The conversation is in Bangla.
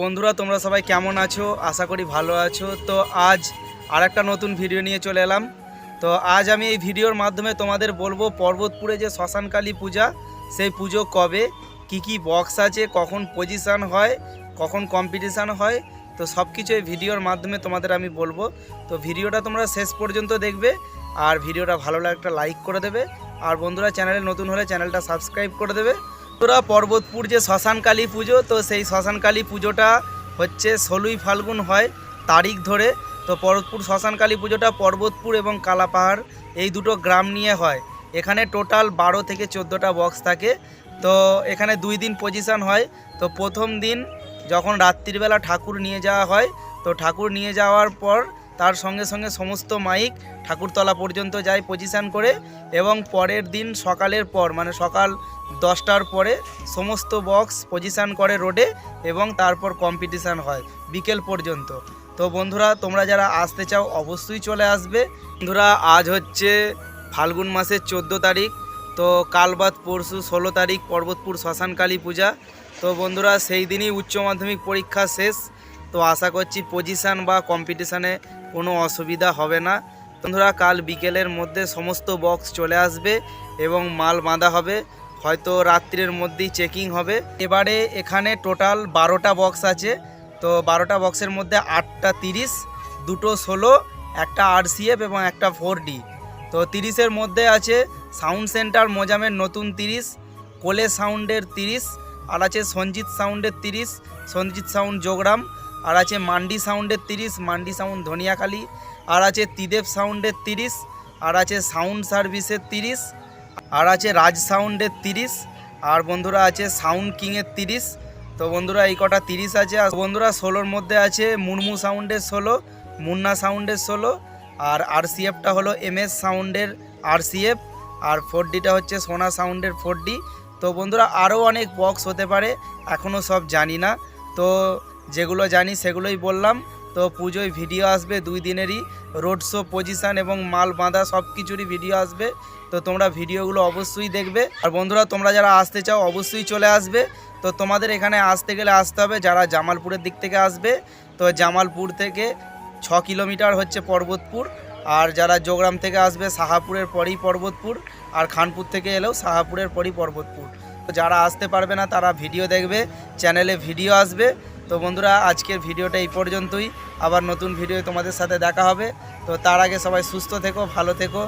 বন্ধুরা, তোমরা সবাই কেমন আছো? আশা করি ভালো আছো। তো আজ আর একটা নতুন ভিডিও নিয়ে চলে এলাম। তো আজ আমি এই ভিডিওর মাধ্যমে তোমাদের বলব, পর্বতপুরে যে শ্মশানকালী পূজা, সেই পুজো কবে? কি কি বক্স আছে? কখন পজিশান হয়? কখন কম্পিটিশান হয়? তো সব কিছু এই ভিডিওর মাধ্যমে তোমাদের আমি বলব। তো ভিডিওটা তোমরা শেষ পর্যন্ত দেখবে। আর ভিডিওটা ভালো লাগলে একটা লাইক করে দেবে। আর বন্ধুরা, চ্যানেলে নতুন হলে চ্যানেলটা সাবস্ক্রাইব করে দেবে। তোরা পর্বতপুর যে শ্মশানকালী পুজো, তো সেই শ্মশানকালী পুজোটা হচ্ছে ষোলোই ফাল্গুন হয় তারিখ ধরে। তো পর্বতপুর শ্মশানকালী পুজোটা পর্বতপুর এবং কালাপাহাড় এই দুটো গ্রাম নিয়ে হয়। এখানে টোটাল বারো থেকে চোদ্দোটা বক্স থাকে। তো এখানে দুই দিন পজিশন হয়। তো প্রথম দিন যখন রাত্রিবেলা ঠাকুর নিয়ে যাওয়া হয়, তো ঠাকুর নিয়ে যাওয়ার পর তার সঙ্গে সঙ্গে সমস্ত মাইক ঠাকুরতলা পর্যন্ত যায় পজিশান করে এবং পরের দিন সকালের পর মানে সকাল দশটার পরে সমস্ত বক্স পজিশান করে রোডে এবং তারপর কম্পিটিশান হয় বিকেল পর্যন্ত। তো বন্ধুরা, তোমরা যারা আসতে চাও অবশ্যই চলে আসবে। বন্ধুরা, আজ হচ্ছে ফাল্গুন মাসের চোদ্দ তারিখ। তো কালবাদ পরশু ষোলো তারিখ পর্বতপুর শ্মশানকালী পূজা। তো বন্ধুরা, সেই দিনই উচ্চ মাধ্যমিক পরীক্ষা শেষ। তো আশা করছি পজিশান বা কম্পিটিশানে কোনো অসুবিধা হবে না। বন্ধুরা, কাল বিকেলের মধ্যে সমস্ত বক্স চলে আসবে এবং মাল বাঁধা হবে। হয়তো রাত্রির মধ্যেই চেকিং হবে। এবারে এখানে টোটাল বারোটা বক্স আছে। তো বারোটা বক্সের মধ্যে আটটা তিরিশ, দুটো ষোলো, একটা আরসিএফ এবং একটা ফোর ডি তো তিরিশের মধ্যে আছে সাউন্ড সেন্টার মোজামের নতুন তিরিশ, কোলে সাউন্ডের তিরিশ, আর আছে সঞ্জিত সাউন্ডের তিরিশ, সঞ্জিত সাউন্ড যোগরাম। আর আছে মান্ডি সাউন্ডের তিরিশ, মান্ডি সাউন্ড ধনিয়াখালি, আর আছে তিদেব সাউন্ডের তিরিশ, আর আছে সাউন্ড সার্ভিসের তিরিশ, আর আছে রাজ সাউন্ডের তিরিশ, আর বন্ধুরা আছে সাউন্ড কিংয়ের তিরিশ। তো বন্ধুরা এই কটা তিরিশ আছে, আর বন্ধুরা ষোলোর মধ্যে আছে মুনমু সাউন্ডের ষোলো, মুন্না সাউন্ডের ষোলো, আর আরসিএফটা হলো এম এস সাউন্ডের আরসিএফ, আর ফোর ডিটা হচ্ছে সোনা সাউন্ডের ফোর ডি তো বন্ধুরা আরও অনেক বক্স হতে পারে এখনও সব জানি না। তো যেগুলো জানি সেগুলোই বললাম। তো পুজোয় ভিডিও আসবে দুই দিনেরই। রোড শো পজিশান এবং মাল বাঁধা সব কিছুরই ভিডিও আসবে। তো তোমরা ভিডিওগুলো অবশ্যই দেখবে। আর বন্ধুরা, তোমরা যারা আসতে চাও অবশ্যই চলে আসবে। তো তোমাদের এখানে আসতে গেলে আসতে হবে যারা জামালপুরের দিক থেকে আসবে। তো জামালপুর থেকে ছ কিলোমিটার হচ্ছে পর্বতপুর। আর যারা জোগ্রাম থেকে আসবে, সাহাপুরের পরেই পর্বতপুর। আর খানপুর থেকে এলেও সাহাপুরের পরই পর্বতপুর। তো যারা আসতে পারবে না, তারা ভিডিও দেখবে। চ্যানেলে ভিডিও আসবে। তো বন্ধুরা, আজকের ভিডিওটা এই পর্যন্তই। আবার নতুন ভিডিও তোমাদের সাথে দেখা হবে। তো তার আগে সবাই সুস্থ থেকো, ভালো থেকো।